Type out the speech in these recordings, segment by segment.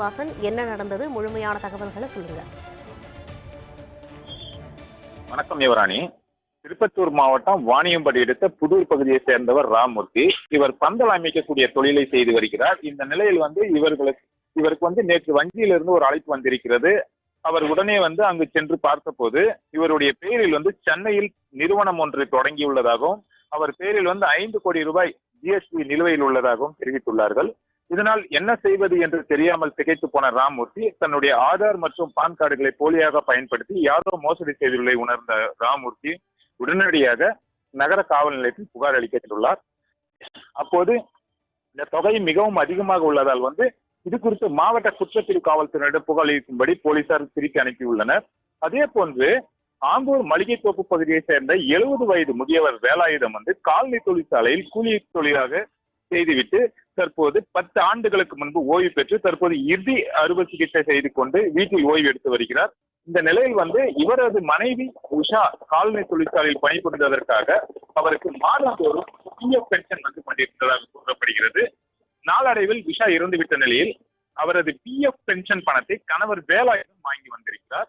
வாசன் என்ன நடந்தது? முழுமையான தகவல்களை சொல்லுங்க. வணக்கம் யுவராணி. திருப்பத்தூர் மாவட்டம் வாணியம்படி எடுத்த புதூர் பகுதியை சேர்ந்தவர் ராமூர்த்தி இவர் பந்தல் அமைக்கக்கூடிய தொழிலை செய்து வருகிறார். இந்த நிலையில் வந்து இவர்களுக்கு இவருக்கு வந்து நேற்று வங்கியிலிருந்து ஒரு அழைப்பு வந்திருக்கிறது. அவர் உடனே வந்து அங்கு சென்று பார்த்தபோது இவருடைய பெயரில் வந்து சென்னையில் நிறுவனம் ஒன்று தொடங்கியுள்ளதாகவும் அவர் பெயரில் வந்து ஐந்து கோடி ரூபாய் ஜிஎஸ்டி நிலுவையில் உள்ளதாகவும் தெரிவித்துள்ளார்கள். இதனால் என்ன செய்வது என்று தெரியாமல் திகைத்து போன ராமூர்த்தி தன்னுடைய ஆதார் மற்றும் பான் கார்டுகளை போலியாக பயன்படுத்தி யாரோ மோசடி செய்துள்ளதை உணர்ந்த ராமூர்த்தி உடனடியாக நகர காவல் நிலையத்தில் புகார் அளிக்கப்பட்டுள்ளார். அப்போது இந்த தொகை மிகவும் அதிகமாக உள்ளதால் வந்து இது குறித்து மாவட்ட குற்றப்பிரிவு காவல்துறையிடம் புகார் அளிக்கும்படி போலீசார் திருப்பி அனுப்பியுள்ளனர். அதே போன்று ஆம்பூர் மளிகை தோப்பு பகுதியை சேர்ந்த எழுபது வயது முதியவர் வேலாயுதம் வந்து காலனி தொழிற்சாலையில் கூலி தொழிலாக செய்துவிட்டு தற்போது பத்து ஆண்டுகளுக்கு முன்பு ஓய்வு பெற்று தற்போது இறுதி அறுவை சிகிச்சை செய்து கொண்டு வீட்டில் ஓய்வு எடுத்து வருகிறார். இந்த நிலையில் வந்து இவரது மனைவி உஷா காலனி தொழிற்சாலையில் பணிபுரிந்ததற்காக அவருக்கு மாதந்தோறும் பிஎஃப் பென்ஷன் வந்து கொண்டிருந்ததாக கூறப்படுகிறது. நாளடைவில் உஷா இறந்துவிட்ட நிலையில் அவரது பிஎஃப் பென்ஷன் பணத்தை கணவர் வேலாயுதம் வாங்கி வந்திருக்கிறார்.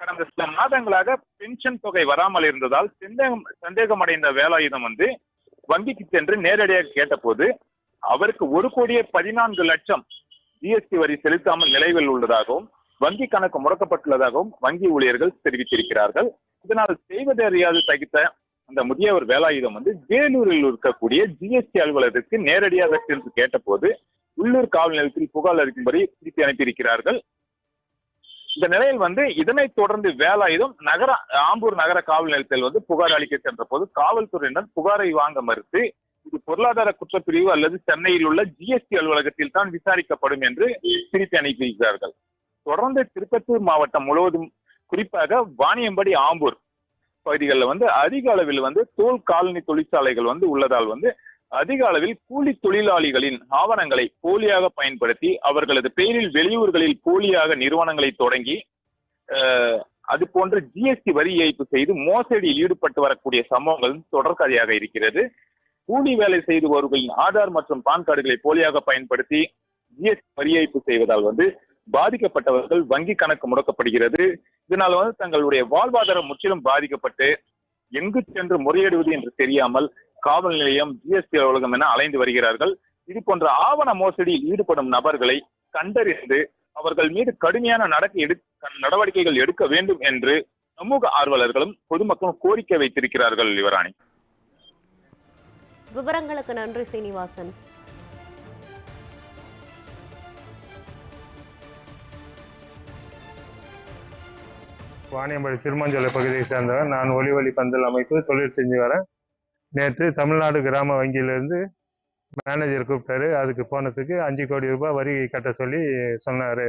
கடந்த சில மாதங்களாக பென்ஷன் தொகை வராமல் இருந்ததால் சந்தேகம் சந்தேகம் அடைந்த வேலாயுதம் வந்து வங்கிக்கு சென்று நேரடியாக கேட்டபோது அவருக்கு ஒரு கோடியே பதினான்கு லட்சம் ஜிஎஸ்டி வரி செலுத்தாமல் நிலைவில் உள்ளதாகவும் வங்கி கணக்கு முடக்கப்பட்டுள்ளதாகவும் வங்கி ஊழியர்கள் தெரிவித்திருக்கிறார்கள். இதனால் செய்வதறியாது தகித்த அந்த முதியவர் வேலாயுதம் வந்து வேலூரில் இருக்கக்கூடிய ஜிஎஸ்டி அலுவலகத்திற்கு நேரடியாக சென்று கேட்டபோது உள்ளூர் காவல் நிலையத்தில் புகார் அளிக்கும்படி திருப்பி அனுப்பியிருக்கிறார்கள். இந்த நிலையில் வந்து இதனைத் தொடர்ந்து வேலாயுதம் நகர ஆம்பூர் நகர காவல் நிலையத்தில் வந்து புகார் அளிக்க சென்ற போது காவல்துறையினர் புகாரை வாங்க மறுத்து இது பொருளாதார குற்றப்பிரிவு அல்லது சென்னையில் உள்ள ஜிஎஸ்டி அலுவலகத்தில் தான் விசாரிக்கப்படும் என்று திருப்பி அனுப்பியிருக்கிறார்கள். தொடர்ந்து திருப்பத்தூர் மாவட்டம் முழுவதும் குறிப்பாக வாணியம்படி ஆம்பூர் பகுதிகளில் வந்து அதிக அளவில் வந்து தோல் காலனி தொழிற்சாலைகள் வந்து உள்ளதால் வந்து அதிக அளவில் கூலி தொழிலாளிகளின் ஆவணங்களை போலியாக பயன்படுத்தி அவர்களது பெயரில் வெளியூர்களில் போலியாக நிறுவனங்களை தொடங்கி அது போன்ற ஜிஎஸ்டி வரி ஏய்ப்பு செய்து மோசடியில் ஈடுபட்டு வரக்கூடிய சம்பவங்கள் தொடர்கதையாக இருக்கிறது. கூலி வேலை செய்து வருவர்களின் ஆதார் மற்றும் பான் கார்டுகளை போலியாக பயன்படுத்தி ஜிஎஸ்டி வரி ஏய்ப்பு செய்வதால் வந்து பாதிக்கப்பட்டவர்கள் வங்கி கணக்கு முடக்கப்படுகிறது. இதனால் வந்து தங்களுடைய வாழ்வாதாரம் முற்றிலும் பாதிக்கப்பட்டு எங்கு சென்று முறையிடுவது என்று தெரியாமல் காவல் நிலையம் ஜிஎஸ்டி அலுவலகம் என அலைந்து வருகிறார்கள். இது போன்ற ஆவண மோசடியில் ஈடுபடும் நபர்களை கண்டறிந்து அவர்கள் மீது கடுமையான நடக்க எடு நடவடிக்கைகள் எடுக்க வேண்டும் என்று சமூக ஆர்வலர்களும் பொதுமக்களும் கோரிக்கை வைத்திருக்கிறார்கள் யுவராணி. விவரங்களுக்கு நன்றி சீனிவாசன். வாணியம்படி திருமஞ்சோலை பகுதியை சேர்ந்தவன் நான் ஒலி ஒலி பந்தல் அமைப்பு தொழில் செஞ்சு வரேன் நேற்று தமிழ்நாடு கிராம வங்கியிலேருந்து மேனேஜர் கூப்பிட்டாரு. அதுக்கு போனதுக்கு அஞ்சு கோடி ரூபாய் வரி கட்ட சொல்லி சொன்னார்.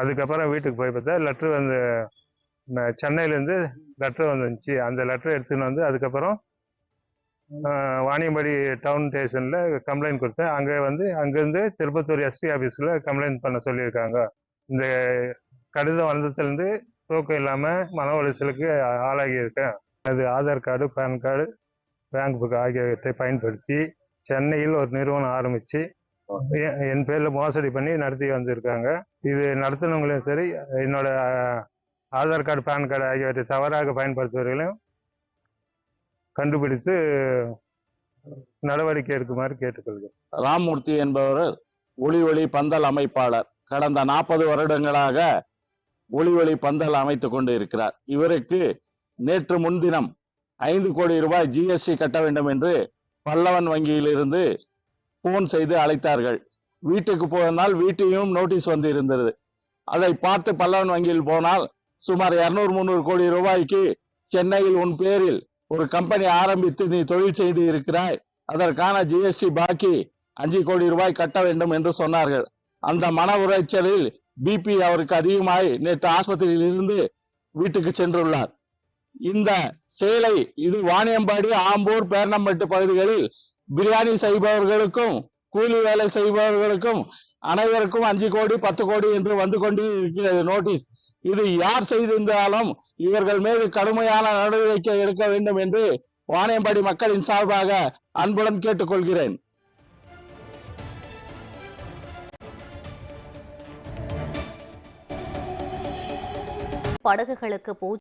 அதுக்கப்புறம் வீட்டுக்கு போய் பார்த்தா லெட்ரு வந்து சென்னையிலேருந்து லெட்ரு வந்துச்சு. அந்த லெட்ரு எடுத்துன்னு வந்து அதுக்கப்புறம் வாணியம்பாடி டவுன் ஸ்டேஷனில் கம்ப்ளைண்ட் கொடுத்தேன். அங்கே வந்து அங்கேருந்து திருப்பத்தூர் எஸ்பி ஆஃபீஸில் கம்ப்ளைண்ட் பண்ண சொல்லியிருக்காங்க. இந்த கடிதம் வந்ததுலேருந்து தூக்கம் இல்லாமல் மன உளைச்சலுக்கு ஆளாகி இருக்கேன் அது Aadhaar card PAN card bank book ஆகியவற்றை பயன்படுத்தி சென்னையில் ஒரு நிறுவனம் ஆரம்பித்து என் பேரில் மோசடி பண்ணி நடத்தி வந்திருக்காங்க. இது நடத்தினவங்களையும் சரி என்னோட ஆதார் கார்டு பேன் கார்டு ஆகியவற்றை தவறாக பயன்படுத்துவர்களையும் கண்டுபிடித்து நடவடிக்கை எடுக்குமாறு கேட்டுக்கொள்கிறேன். ராமூர்த்தி என்பவர் ஒளி ஒளி பந்தல் அமைப்பாளர். கடந்த நாற்பது வருடங்களாக ஒளி ஒளி பந்தல் அமைத்துக் கொண்டு இருக்கிறார். இவருக்கு நேற்று முன்தினம் ஐந்து கோடி ரூபாய் ஜிஎஸ்டி கட்ட வேண்டும் என்று பல்லவன் வங்கியிலிருந்து போன் செய்து அழைத்தார்கள். வீட்டுக்கு போனால் வீட்டையும் நோட்டீஸ் வந்து இருந்தது அதை பார்த்து பல்லவன் வங்கியில் போனால் சுமார் இருநூறு முந்நூறு கோடி ரூபாய்க்கு சென்னையில் உன் பேரில் ஒரு கம்பெனி ஆரம்பித்து நீ தொழில் செய்து இருக்கிறாய். அதற்கான ஜிஎஸ்டி பாக்கி அஞ்சு கோடி ரூபாய் கட்ட வேண்டும் என்று சொன்னார்கள். அந்த மன உளைச்சலில் பிபி அவருக்கு அதிகமாய் நேற்று ஆஸ்பத்திரியில் இருந்து வீட்டுக்கு சென்றுள்ளார். இந்த செயலை இது வாணியம்பாடி ஆம்பூர் பேரணம்பட்டு பகுதிகளில் பிரியாணி செய்பவர்களுக்கும் கூலி வேலை செய்பவர்களுக்கும் அனைவருக்கும் அஞ்சு கோடி பத்து கோடி என்று வந்து கொண்டு இருக்கிறது நோட்டீஸ் இது யார் செய்திருந்தாலும் இவர்கள் மீது கடுமையான நடவடிக்கை எடுக்க வேண்டும் என்று வாணியம்பாடி மக்களின் சார்பாக அன்புடன் கேட்டுக்கொள்கிறேன். படகுகளுக்கு பூ